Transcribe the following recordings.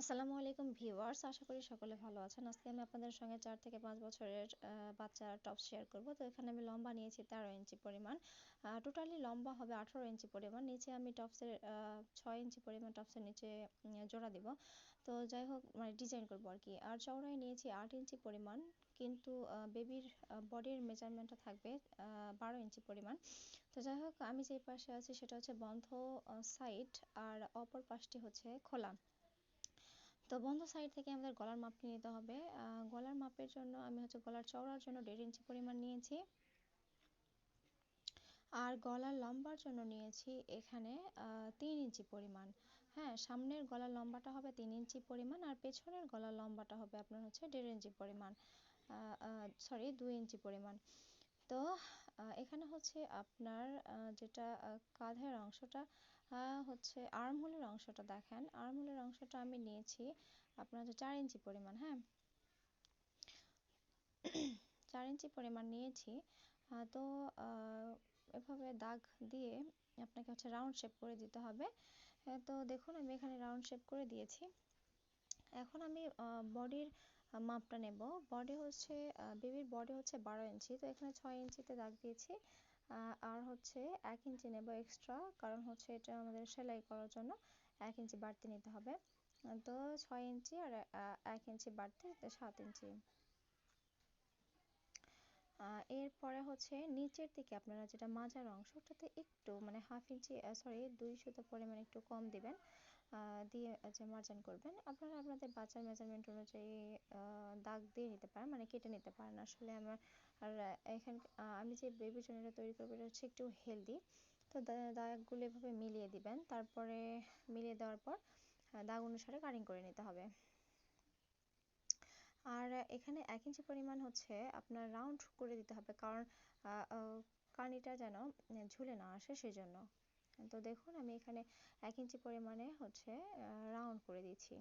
আসসালামু আলাইকুম ভিউয়ার্স, আশা করি সকলে ভালো আছেন। আজকে আমি আপনাদের সঙ্গে চার থেকে পাঁচ বছরের বাচ্চার টপ শেয়ার করব। তো এখানে আমি লম্বা নিয়েছি তেরো ইঞ্চি পরিমাণ। টোটালি লম্বা হবে আঠারো ইঞ্চি পরিমাণ। নিচে আমি টপসের ছয় ইঞ্চি পরিমাণ টপসের নিচে জোড়া দিব। তো যাই হোক মানে ডিজাইন করব আর কি। আর চওড়ায় নিয়েছি আট ইঞ্চি পরিমাণ, কিন্তু বেবির বডির মেজারমেন্টটা থাকবে বারো ইঞ্চি পরিমাণ। তো যাই হোক, আমি যে পাশে আছি সেটা হচ্ছে বন্ধ সাইড আর অপর পাশটি হচ্ছে খোলা। তো বন্ধ সাইড থেকে আমাদের গলার মাপটি নিতে হবে। গলার মাপের জন্য আমি হচ্ছে গলার চওড়ার জন্য দেড় ইঞ্চি পরিমাণ নিয়েছি। আর গলার লম্বার জন্য নিয়েছি এখানে তিন ইঞ্চি পরিমাণ। হ্যাঁ সামনের গলার লম্বাটা হবে তিন ইঞ্চি পরিমাণ আর পেছনের গলার লম্বাটা হবে আপনার হচ্ছে দেড় ইঞ্চি পরিমাণ। সরি দুই ইঞ্চি পরিমাণ। তো এখানে হচ্ছে আপনার যেটা কাঁধের অংশটা হচ্ছে আর্মহোলের অংশটা দেখেন। আর্মহোলের অংশটা আমি নিয়েছি আপনার চার ইঞ্চি পরিমাণ হ্যাঁ? চার ইঞ্চি পরিমাণ নিয়েছি। তো এভাবে দাগ দিয়ে আপনাকে হচ্ছে রাউন্ড শেপ করে দিতে হবে। তো দেখুন, আমি এখানে রাউন্ড শেপ করে দিয়েছি। এখন আমি বডির মাপটা নেব। বডি হচ্ছে বেবির বডি হচ্ছে বারো ইঞ্চি। তো এখানে ছয় ইঞ্চিতে দাগ দিয়েছি। আর হচ্ছে এক ইঞ্চি নেব এক্সট্রা কারণ হচ্ছে এটা আমাদের সেলাই করার জন্য এক ইঞ্চি বাড়তি নিতে হবে। তো ছয় ইঞ্চি আর এক ইঞ্চি বাড়তি সাত ইঞ্চি। এরপরে হচ্ছে নিচের দিকে আপনারা যেটা মাজার অংশ, ওটাতে একটু মানে হাফ ইঞ্চি সরি দুই সুতো পরিমাণ একটু কম দিবেন। দিয়ে যে করবেন, আপনারা আপনাদের বাচ্চার মেজারমেন্ট অনুযায়ী দাগ দিয়ে নিতে পারেন মানে কেটে নিতে পারেন। আসলে আমার, আর এখানে আমি যে বেবি জন্য তৈরি করব, এটা হচ্ছে একটু হেলদি তো দাগগুলো এভাবে মিলিয়ে দিবেন। তারপরে মিলিয়ে দেওয়ার পর দাগ অনুসারে কাটিং করে নিতে হবে। আর এখানে এক ইঞ্চি পরিমাণ হচ্ছে আপনার রাউন্ড করে দিতে হবে, কারণ কানিটা যেন ঝুলে না আসে সেই জন্য তো দেখুন, আমি এখানে এক ইঞ্চি পরিমাণে হচ্ছে রাউন্ড করে দিচ্ছি।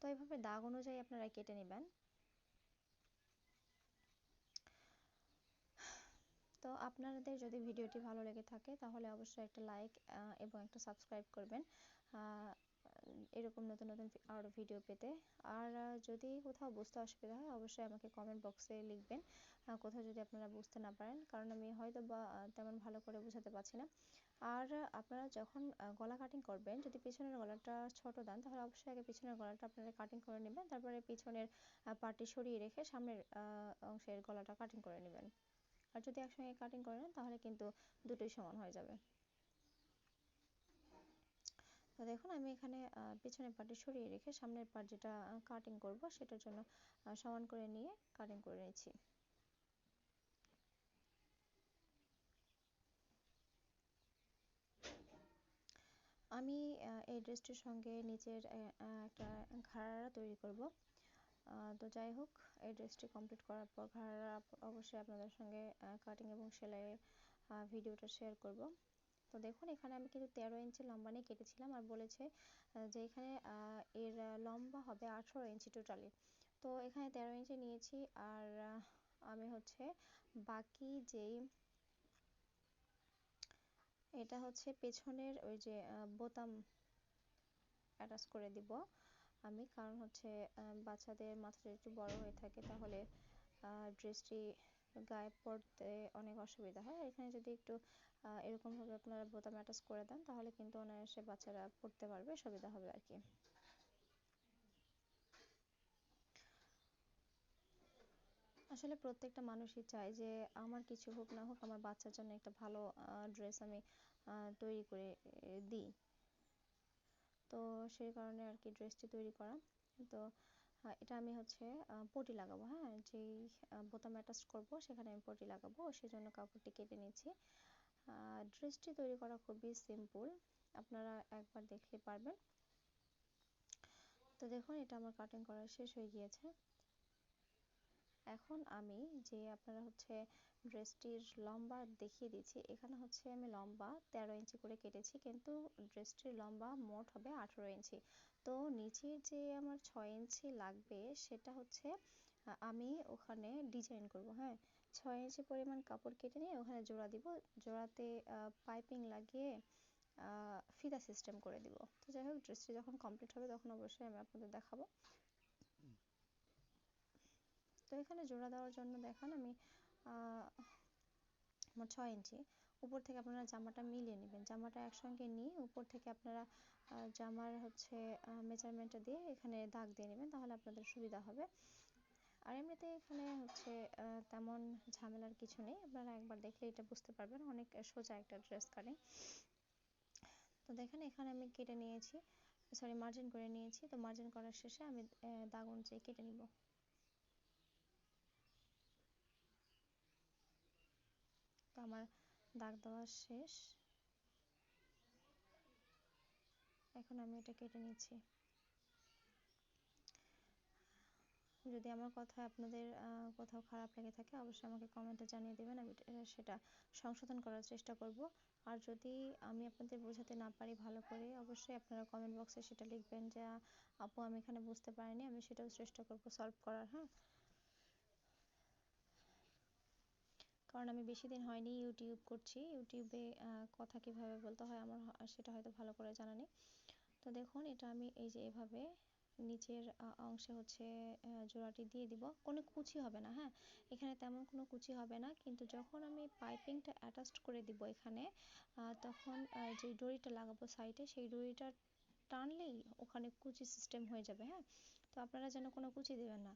তো এইভাবে দাগ অনুযায়ী আপনারা কেটে নেবেন। তো আপনাদের যদি ভিডিওটি ভালো লেগে থাকে, তাহলে অবশ্যই একটা লাইক এবং একটা সাবস্ক্রাইব করবেন। এরকম নতুন নতুন আরও ভিডিও পেতে। আর যদি কোথাও বুঝতে অসুবিধা হয়, অবশ্যই আমাকে কমেন্ট বক্সে লিখবেন। কোথাও যদি আপনারা বুঝতে না পারেন, কারণ আমি হয়তো বা তেমন ভালো করে বোঝাতে পারছি না। আর, আপনারা যখন গলা কাটিং করবেন, যদি পিছনের গলাটা ছোট দেন, তাহলে অবশ্যই আগে পিছনের গলাটা আপনারা কাটিং করে নেবেন। তারপরে পিছনের পার্টি সরিয়ে রেখে সামনের অংশের গলাটা কাটিং করে নেবেন। আর যদি একসঙ্গে কাটিং করে নেন, তাহলে কিন্তু দুটোই সমান হয়ে যাবে। দেখুন, আমি এখানে পিছনের পার্টটি সরিয়ে রেখে সামনের যেটা কাটিং করব সেটার জন্য সমান করে নিয়ে কাটিং করে নিচ্ছি। আমি এই ড্রেসটির সঙ্গে নিচের একটা ঘাড়া তৈরি করব। তো যাই হোক, এই ড্রেসটি কমপ্লিট করার পর ঘাড়া অবশ্যই আপনাদের সঙ্গে কাটিং এবং সেলাইয়ের ভিডিওটা শেয়ার করব। তো দেখুন, এখানে আমি কিন্তু তেরো ইঞ্চি লম্বা নিয়ে কেটেছিলাম আর বলেছে যে এখানে এর লম্বা হবে আঠেরো ইঞ্চি টোটালি তো এখানে তেরো ইঞ্চি নিয়েছি আর আমি হচ্ছে বাকি যেই, এটা হচ্ছে পেছনের ওই যে বোতাম অ্যাটাচ করে দিব আমি। কারণ হচ্ছে বাচ্চাদের মাথাটা একটু বড় হয়ে থাকে, তাহলে ড্রেসটি গায়ে পড়তে অনেক অসুবিধা হয়। এখানে যদি একটু এরকমভাবে আপনারা বোতাম অ্যাটাচ করে দেন, তাহলে কিন্তু অনায়াসে বাচ্চারা পড়তে পারবে, সুবিধা হবে আর কি। আসলে প্রত্যেকটা মানুষই চায় যে আমার কিছু হোক না হোক আমার বাচ্চার জন্য একটা ভালো ড্রেস আমি তৈরি করে দিই। তো সেই কারণে আর কি ড্রেসটি তৈরি করা। তো এটা আমি হচ্ছে পটি লাগাবো হ্যাঁ? যেই বোতাম অ্যাটাচ করব, সেখানে আমি পটি লাগাবো, সেজন্য কাপড়টি কেটে নিচ্ছি। ড্রেসটি তৈরি করা খুবই সিম্পল আপনারা একবার দেখলে পারবেন। তো দেখুন, এটা আমার কাটিং করা শেষ হয়ে গিয়েছে। এখন আমি যে আপনারা হচ্ছে ড্রেসটির লম্বা দেখিয়ে দিচ্ছি, এখানে হচ্ছে আমি লম্বা তেরো ইঞ্চি করে কেটেছি, কিন্তু ড্রেসটির লম্বা মোট হবে আঠেরো ইঞ্চি। তো নিচের যে আমার ছয় ইঞ্চি লাগবে, সেটা হচ্ছে আমি ওখানে ডিজাইন করব হ্যাঁ? ছয় ইঞ্চি পরিমাণ কাপড় কেটে নিয়ে ওখানে জোড়া দিব। জোড়াতে পাইপিং লাগিয়ে ফিতা সিস্টেম করে দিব। তো যাই হোক ড্রেসটি যখন কমপ্লিট হবে তখন অবশ্যই আমি আপনাদের দেখাবো। তো এখানে জোড়া দেওয়ার জন্য দেখান আমি আমার ছয় ইঞ্চি। উপর থেকে আপনারা জামাটা মিলিয়ে নেবেন। জামাটা একসঙ্গে নিয়ে উপর থেকে আপনারা জামার হচ্ছে মেজারমেন্টটা দিয়ে এখানে দাগ দিয়ে নেবেন, তাহলে আপনাদের সুবিধা হবে। আর এমনিতে এখানে হচ্ছে তেমন ঝামেলার কিছু নেই। আপনারা একবার দেখলে এটা বুঝতে পারবেন। অনেক সোজা একটা ড্রেস কাটিং তো দেখেন, এখানে আমি কেটে নিয়েছি। সরি মার্জিন করে নিয়েছি। তো মার্জিন করার শেষে আমি দাগ অনুযায়ী কেটে নিব। তো আমার দাগ দেওয়া শেষ। এখন আমি এটা কেটে নিচ্ছি। যদি আমার কথা আপনাদের কোথাও খারাপ লেগে থাকে, অবশ্যই আমাকে কমেন্টে জানিয়ে দেবেন। আমি সেটা সংশোধন করার চেষ্টা করব। আর যদি আমি আপনাদের বোঝাতে না পারি ভালো করে, অবশ্যই আপনারা কমেন্ট বক্সে সেটা লিখবেন যে, আপু, আমি এখানে বুঝতে পারিনি, আমি সেটাও চেষ্টা করব সলভ করার। হ্যাঁ? কারণ আমি বেশি দিন হয়নি ইউটিউব করছি। ইউটিউবে কথা কীভাবে বলতে হয় আমার সেটা হয়তো ভালো করে জানা নেই। তো দেখুন, এটা আমি এই যে এভাবে নিচের অংশে হচ্ছে জোড়াটি দিয়ে দিব। কোনো কুচি হবে না হ্যাঁ? এখানে তেমন কোনো কুচি হবে না, কিন্তু যখন আমি পাইপিংটা অ্যাটাচড করে দিব এখানে তখন যে দড়িটা লাগাবো সাইডে, সেই দড়িটা টানলেই ওখানে কুচি সিস্টেম হয়ে যাবে হ্যাঁ? তো আপনারা যেন কোনো কুচি দেবেন না।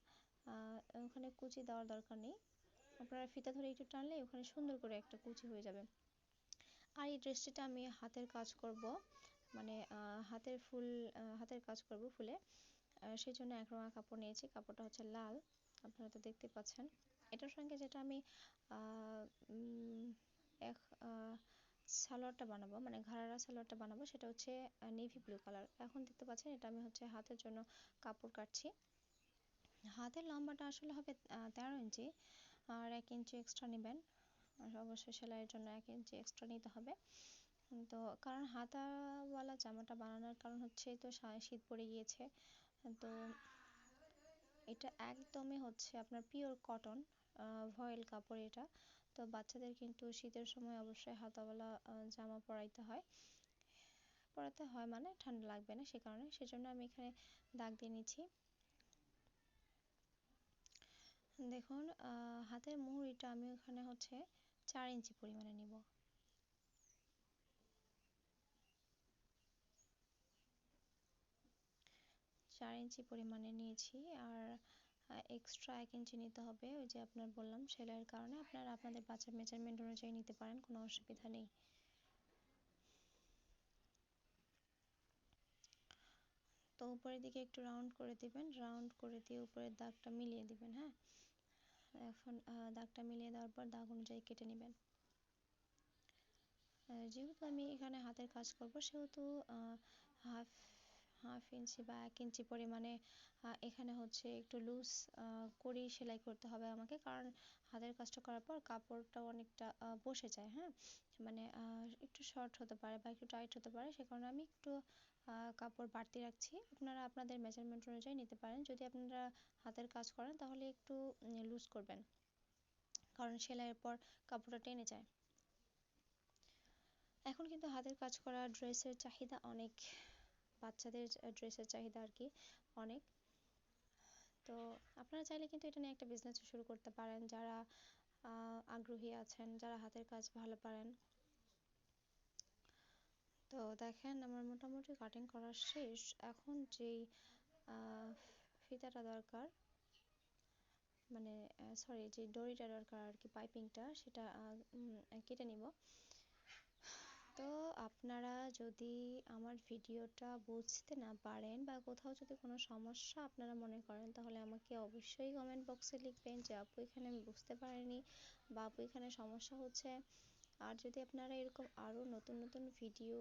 ওখানে কুচি দেওয়ার দরকার নেই। আপনারা ফিতা ধরে একটু টানলে ওখানে সুন্দর করে একটা কুচি হয়ে যাবে। আর এই ড্রেসটিটা আমি হাতের কাজ করব মানে হাতের ফুল হাতের কাজ করব ফুলে। সেই জন্য এক রঙা কাপড় নিয়েছি। কাপড়টা হচ্ছে লাল। আপনারা তো দেখতে পাচ্ছেন। এটার সঙ্গে যেটা আমি এক সালোয়ারটা বানাবো মানে ঘাড়ারা সালোয়ারটা বানাবো, সেটা হচ্ছে নেভি ব্লু কালার এখন দেখতে পাচ্ছেন, এটা আমি হচ্ছে হাতের জন্য কাপড় কাটছি। হাতের লম্বাটা আসলে হবে তেরো ইঞ্চি। আর এক ইঞ্চি এক্সট্রা নেবেন। অবশ্যই সেলাইয়ের জন্য এক ইঞ্চি এক্সট্রা নিতে হবে। তো কারণ হাতাওয়ালা জামাটা বানানোর কারণ হচ্ছে তো শীত পড়ে গিয়েছে। তো এটা একদমই হচ্ছে আপনার পিওর কটন ভয়েল কাপড় এটা। তো বাচ্চাদের কিন্তু শীতের সময় অবশ্যই হাতাওয়ালা জামা পরাইতে হয়। পরাতে হয় মানে ঠান্ডা লাগবে না সে কারণে। সেজন্য আমি এখানে দাগ দিয়ে নিচ্ছি। দেখুন হাতের মুহুরিটা আমি এখানে হচ্ছে চার ইঞ্চি পরিমাণে নিব। চার ইঞ্চি পরিমাণে নিয়েছি আর এক্সট্রা এক ইঞ্চি নিতে হবে ওই যে আপনার বললাম সেলাইয়ের কারণে। আপনারা আপনাদের বাচ্চার মেজারমেন্ট অনুযায়ী নিতে পারেন, কোনো অসুবিধা নেই। তো উপরের দিকে একটু রাউন্ড করে দিবেন রাউন্ড করে দিয়ে উপরের দাগটা মিলিয়ে দিবেন হ্যাঁ? এখন দাগটা মিলিয়ে দেওয়ার পর দাগ অনুযায়ী কেটে নেবেন। যেহেতু আমি এখানে হাতের কাজ করব, সেহেতু হাফ হাফ ইঞ্চি বা এক ইঞ্চি পরিমাণে এখানে হচ্ছে একটু লুজ করেই সেলাই করতে হবে আমাকে। কারণ হাতের কাজটা করার পর কাপড়টা অনেকটা বসে যায় হ্যাঁ? মানে একটু শর্ট হতে পারে বা একটু টাইট হতে পারে। সে কারণে আমি একটু কাপড় বাড়তি রাখছি। আপনারা আপনাদের মেজারমেন্ট অনুযায়ী নিতে পারেন। যদি আপনারা হাতের কাজ করেন তাহলে একটু লুজ করবেন। কারণ সেলাইয়ের পর কাপড়টা টেনে যায়। এখন কিন্তু হাতের কাজ করা ড্রেসের চাহিদা অনেক। বাচ্চাদের ড্রেসের চাহিদা আর কি অনেক। তো আপনারা চাইলে কিন্তু এটা নিয়ে একটা বিজনেস শুরু করতে পারেন, যারা আগ্রহী আছেন, যারা হাতের কাজ ভালো পারেন। তো দেখেন, আমার মোটামুটি কাটিং করা শেষ। এখন যেই ফিতাটা দরকার মানে সরি যে দড়িটা দরকার আর কি পাইপিংটা সেটা কেটে নিব। তো আপনারা যদি আমার ভিডিওটা বুঝতে না পারেন বা কোথাও যদি কোনো সমস্যা আপনারা মনে করেন, তাহলে আমাকে অবশ্যই কমেন্ট বক্সে লিখবেন যে, আপু, এখানে আমি বুঝতে পারিনি বা আপু, এখানে সমস্যা হচ্ছে। আর যদি আপনারা এরকম আরও নতুন নতুন ভিডিও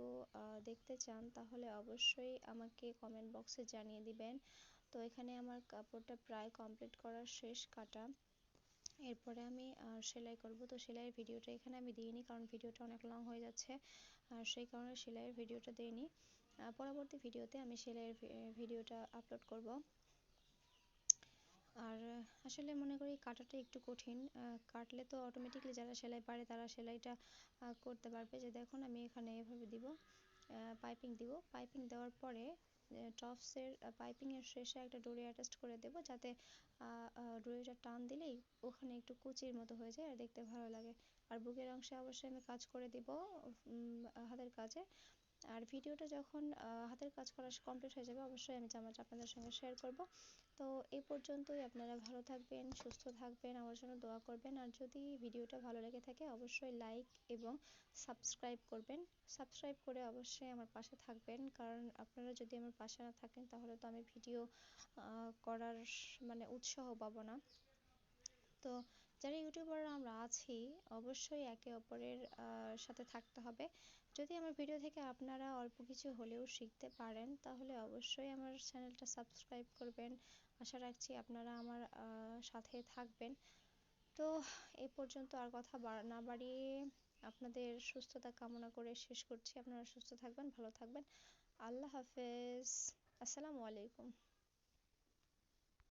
দেখতে চান, তাহলে অবশ্যই আমাকে কমেন্ট বক্সে জানিয়ে দিবেন। তো এখানে আমার কাপড়টা প্রায় কমপ্লিট করার শেষ কাটা। এরপরে আমি সেলাই করব। তো সেলাইয়ের ভিডিওটা এখানে আমি দিইনি কারণ ভিডিওটা অনেক লং হয়ে যাচ্ছে। আর সেই কারণে সেলাইয়ের ভিডিওটা দিইনি পরবর্তী ভিডিওতে আমি সেলাইয়ের ভিডিওটা আপলোড করব। আর আসলে মনে করি কাটাটা একটু কঠিন। কাটলে তো অটোমেটিকলি যারা সেলাই পারে তারা সেলাইটা করতে পারবে। যে দেখুন আমি এখানে এভাবে দিব পাইপিং দিব। পাইপিং দেওয়ার পরে টপসের পাইপিংয়ের শেষে একটা ডোরি অ্যাটাচ করে দেব যাতে ডোরিটা টান দিলেই ওখানে একটু কুচির মতো হয়ে যায় আর দেখতে ভালো লাগে। আর বুকের অংশে অবশ্যই আমি কাজ করে দিব হাতের কাজে। আর ভিডিওটা যখন হাতের কাজ করা কমপ্লিট হয়ে যাবে অবশ্যই আমি জামাটা আপনাদের সঙ্গে শেয়ার করব। তো এই পর্যন্তই। আপনারা ভালো থাকবেন, সুস্থ থাকবেন, আমার জন্য দোয়া করবেন। আর যদি ভিডিওটা ভালো লেগে থাকে, অবশ্যই লাইক এবং সাবস্ক্রাইব করবেন। সাবস্ক্রাইব করে অবশ্যই আমার পাশে থাকবেন। কারণ আপনারা যদি আমার পাশে না থাকেন, তাহলে তো আমি ভিডিও করার মানে উৎসাহ পাবো না। তো যারা ইউটিউবাররা আমরা আছি, অবশ্যই একে অপরের সাথে থাকতে হবে। যদি আমার ভিডিও থেকে আপনারা অল্প কিছু হলেও শিখতে পারেন, তাহলে অবশ্যই আমার চ্যানেলটা সাবস্ক্রাইব করবেন। আশা রাখছি আপনারা আমার সাথে থাকবেন। তো এই পর্যন্ত আর কথা না বাড়িয়ে আপনাদের সুস্থতা কামনা করে শেষ করছি। আপনারা সুস্থ থাকবেন, ভালো থাকবেন। আল্লাহ হাফেজ। আসসালামু আলাইকুম।